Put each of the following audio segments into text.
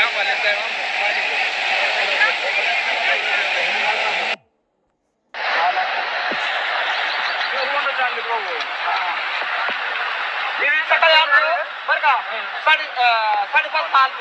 साडेपाच पाच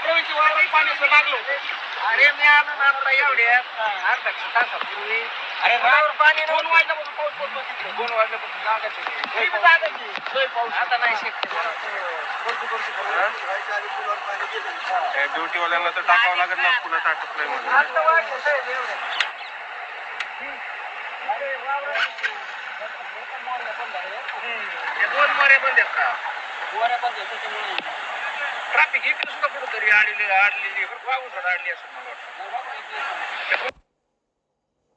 प्रवीणची ओळख पाणी मागलो अरे मी आलो ना आता एवढ्या अर्धा तासापूर्वी अरे बरोबर पाणी दोन वाजल्यापासून पाऊस पडतो दोन वाजल्यापासून जागायची आता ड्युटीवाल्यांना तर टाकावं लागत ना पुन्हा आटोपलंय दोन मोरे पण पण ट्रॅफिक इकडे सुद्धा कुठं आडली आडलेली असं मला वाटतं